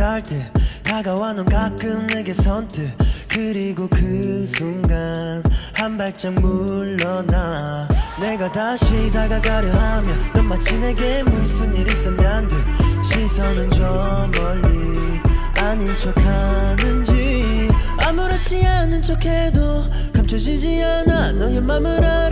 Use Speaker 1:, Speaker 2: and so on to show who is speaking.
Speaker 1: 할때 다가와 넌 가끔 내게 선뜻. 그리고 그 순간 한 발짝 물러나. 내가 다시 다가가려 하면 넌 마치 내게 무슨 일 있었냔 듯. 시선은 저 멀리 아닌 척 하는지. 아무렇지 않은 척해도 감춰지지 않아. 너의 맘을 알아.